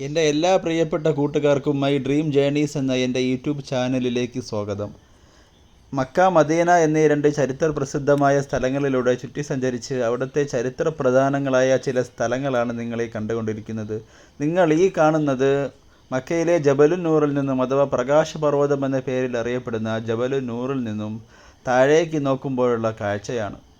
എന്റെ എല്ലാ പ്രിയപ്പെട്ട കൂട്ടുകാർക്കും മൈ ഡ്രീം ജേണീസ് എന്ന എന്റെ യൂട്യൂബ് ചാനലിലേക്ക് സ്വാഗതം. മക്ക മദീന എന്നീ രണ്ട് ചരിത്ര പ്രസിദ്ധമായ സ്ഥലങ്ങളിലൂടെ ചുറ്റി സഞ്ചരിച്ച് അവിടുത്തെ ചരിത്ര പ്രധാനങ്ങളായ ചില സ്ഥലങ്ങളാണ് നിങ്ങളെ കണ്ടുകൊണ്ടിരിക്കുന്നത്. നിങ്ങൾ ഈ കാണുന്നത് മക്കയിലെ ജബലു നൂറിൽ നിന്നും അഥവാ പ്രകാശപർവതം എന്ന പേരിൽ അറിയപ്പെടുന്ന ജബലു നൂറിൽ നിന്നും താഴേക്ക് നോക്കുമ്പോഴുള്ള കാഴ്ചയാണ്.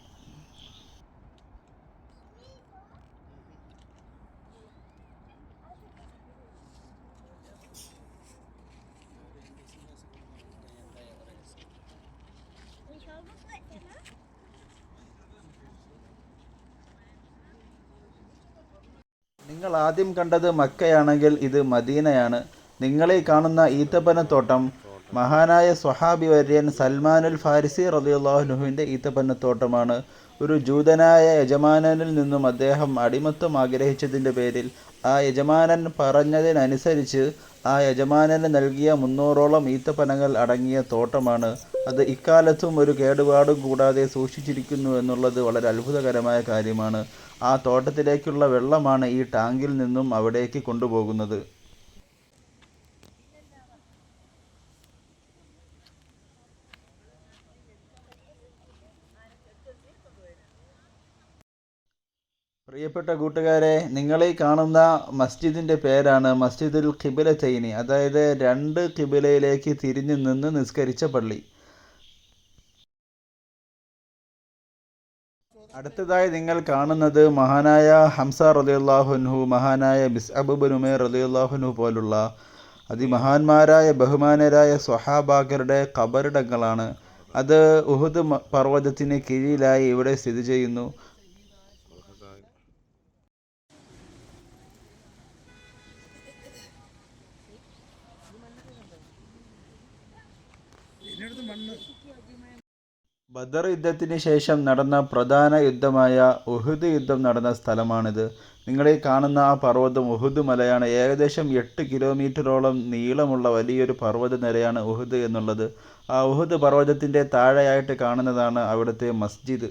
നിങ്ങൾ ആദ്യം കണ്ടത് മക്കയാണെങ്കിൽ ഇത് മദീനയാണ്. നിങ്ങളെ കാണുന്ന ഈത്തപ്പനത്തോട്ടം മഹാനായ സ്വഹാബി വര്യൻ സൽമാനുൽ ഫാരിസി റലിയുള്ളാഹുനുഹുവിന്റെ ഈത്തപ്പനത്തോട്ടമാണ്. ഒരു ജൂതനായ യജമാനനിൽ നിന്നും അദ്ദേഹം അടിമത്വം ആഗ്രഹിച്ചതിന്റെ പേരിൽ ആ യജമാനൻ പറഞ്ഞതിനനുസരിച്ച് ആ യജമാനന് നൽകിയ മുന്നൂറോളം ഈത്തപ്പനങ്ങൾ അടങ്ങിയ തോട്ടമാണ്. അത് ഇക്കാലത്തും ഒരു കേടുപാടും കൂടാതെ സൂക്ഷിച്ചിരിക്കുന്നു എന്നുള്ളത് വളരെ അത്ഭുതകരമായ കാര്യമാണ്. ആ തോട്ടത്തിലേക്കുള്ള വെള്ളമാണ് ഈ ടാങ്കിൽ നിന്നും അവിടേക്ക് കൊണ്ടുപോകുന്നത്. പ്രിയപ്പെട്ട കൂട്ടുകാരെ നിങ്ങളെ കാണുന്ന മസ്ജിദിന്റെ പേരാണ് മസ്ജിദുൽ ഖിബിലത്തൈനി അതായത് രണ്ട് ഖിബിലയിലേക്ക് തിരിഞ്ഞു നിന്ന് നിസ്കരിച്ച പള്ളി. അടുത്തതായി നിങ്ങൾ കാണുന്നത് മഹാനായ ഹംസ റലിയുള്ളാഹുൻഹു മഹാനായ ബിസ് അബുബൻ ഉമേർ റലിയുള്ളാഹുൻഹു പോലുള്ള അതിമഹാന്മാരായ ബഹുമാനരായ സ്വഹാബാക്കരുടെ കബറിടങ്ങളാണ് അത് ഉഹുദ് പർവതത്തിന് കീഴിലായി ഇവിടെ സ്ഥിതി ചെയ്യുന്നു. ബദർ യുദ്ധത്തിന് ശേഷം നടന്ന പ്രധാന യുദ്ധമായ ഉഹുദ് യുദ്ധം നടന്ന സ്ഥലമാണിത്. നിങ്ങളീ കാണുന്ന ആ പർവതം ഉഹുദ് മലയാണ്. ഏകദേശം എട്ട് കിലോമീറ്ററോളം നീളമുള്ള വലിയൊരു പർവത നിരയാണ് ഉഹുദ് എന്നുള്ളത്. ആ ഉഹുദ് പർവതത്തിന്റെ താഴെയായിട്ട് കാണുന്നതാണ് അവിടുത്തെ മസ്ജിദ്.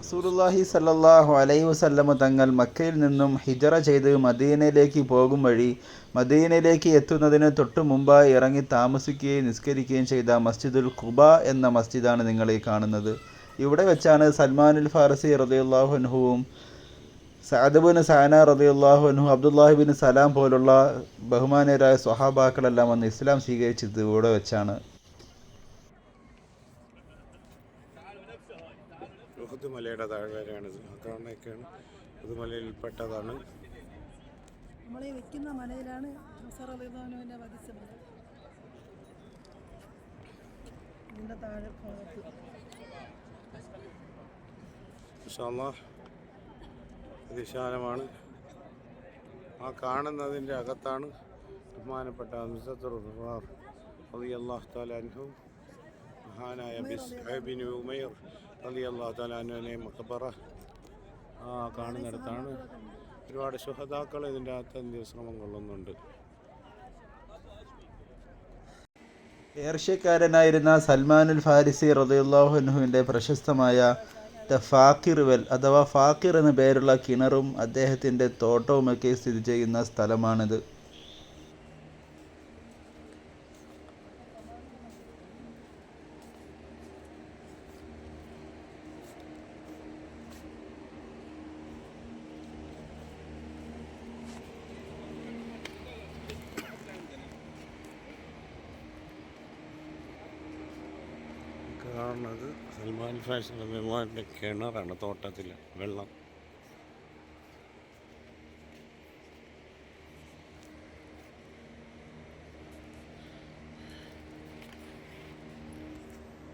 റസൂലുള്ളാഹി സല്ലല്ലാഹു അലൈഹി വസല്ലമ തങ്ങൾ മക്കയിൽ നിന്നും ഹിജറ ചെയ്ത് മദീനയിലേക്ക് പോകും വഴി മദീനയിലേക്ക് എത്തുന്നതിന് തൊട്ടു മുമ്പായി ഇറങ്ങി താമസിക്കുകയും നിസ്കരിക്കുകയും ചെയ്ത മസ്ജിദുൽ ഖുബ എന്ന മസ്ജിദാണ് നിങ്ങൾ ഈ കാണുന്നത്. ഇവിടെ വെച്ചാണ് സൽമാനുൽ ഫാറസി റളിയല്ലാഹു അൻഹുവും സഅദബുൻ സാന റളിയല്ലാഹു അൻഹു അബ്ദുല്ലാഹിബിൻ സലാം പോലുള്ള ബഹുമാനരായ സ്വഹാബാക്കളെല്ലാം വന്ന് ഇസ്ലാം സ്വീകരിച്ചത് ഇവിടെ വെച്ചാണ് ഉഹുദ് മലയുടെ താഴ്വരയാണ് ആ കാണുന്നതൊക്കെയാണ് ഉഹുദ് മലയിൽപ്പെട്ടതാണ് നമ്മൾ ഈ വെക്കുന്ന മലയിലാണ് ഇതിന്റെ താഴെ ഭാഗത്ത്. അതിവിശാലമാണ് ആ കാണുന്നതിന്റെ അകത്താണ് ബഹുമാനപ്പെട്ട അള്ളാഹു താലാൻഹു മഹാനായ ബിസ് ഉമൈർ അലി അള്ളാഹു താലാനുവിനെ മക്കബറ ആ കാണുന്നിടത്താണ്. ഒരുപാട് ശുഹതാക്കൾ ഇതിന്റെ അകത്ത് അന്ത്യശ്രമം കൊള്ളുന്നുണ്ട്. പേർഷ്യക്കാരനായിരുന്ന സൽമാനുൽ ഫാരിസി റളിയല്ലാഹു പ്രശസ്തമായ ദ ഫാക്കിർ വെൽ അഥവാ ഫാക്കിർ എന്ന പേരുള്ള കിണറും അദ്ദേഹത്തിന്റെ തോട്ടവുമൊക്കെ സ്ഥിതി ചെയ്യുന്ന സ്ഥലമാണിത്. കാണുന്നത് സൽമാൻ ഫാഷൻ വിമാനിന്റെ കിണറാണ് തോട്ടത്തിൽ വെള്ളം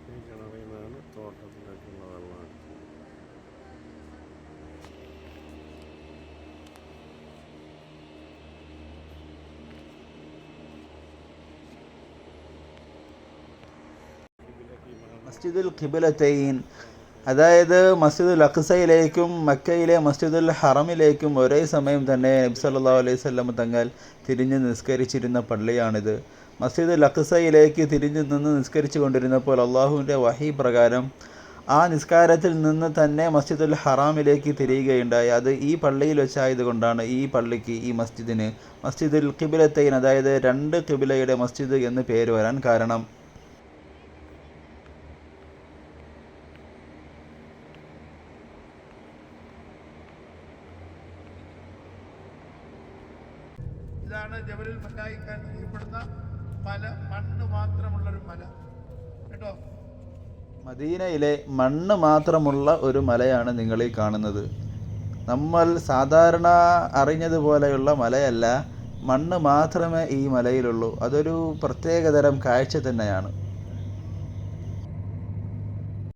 ഈ കിണറിൽ നിന്നാണ് തോട്ടത്തിലേക്കുള്ള വെള്ളം മസ്ജിദുൽ ഖിബിലത്തൈൻ. അതായത് മസ്ജിദുൽ അഖ്സയിലേക്കും മക്കയിലെ മസ്ജിദുൽ ഹറമിലേക്കും ഒരേ സമയം തന്നെ നബി സല്ലല്ലാഹു അലൈഹി വസല്ലം തങ്ങൾ തിരിഞ്ഞ് നിസ്കരിച്ചിരുന്ന പള്ളിയാണിത്. മസ്ജിദുൽ അഖ്സയിലേക്ക് തിരിഞ്ഞു നിന്ന് നിസ്കരിച്ചു കൊണ്ടിരുന്നപ്പോൾ അള്ളാഹുവിന്റെ വഹി പ്രകാരം ആ നിസ്കാരത്തിൽ നിന്ന് തന്നെ മസ്ജിദുൽ ഹറാമിലേക്ക് തിരിയുകയുണ്ടായി. അത് ഈ പള്ളിയിൽ വെച്ചായതുകൊണ്ടാണ് ഈ പള്ളിക്ക് ഈ മസ്ജിദിന്. മസ്ജിദുൽ കിബിലത്തൈൻ അതായത് രണ്ട് കിബിലയുടെ മസ്ജിദ് എന്ന് പേര് വരാൻ കാരണം ഇതാണ് ജബലുൽ മലായിക്കാൻ അറിയപ്പെടുന്ന മല മണ്ണ് മാത്രമുള്ള ഒരു മല. കേട്ടോ? മദീനയിലെ മണ്ണ് മാത്രമുള്ള ഒരു മലയാണ് നിങ്ങൾ ഈ കാണുന്നത്. നമ്മൾ സാധാരണ അറിഞ്ഞതുപോലെയുള്ള മലയല്ല മണ്ണ് മാത്രമേ ഈ മലയിലുള്ളൂ. അതൊരു പ്രത്യേകതരം കാഴ്ച തന്നെയാണ്.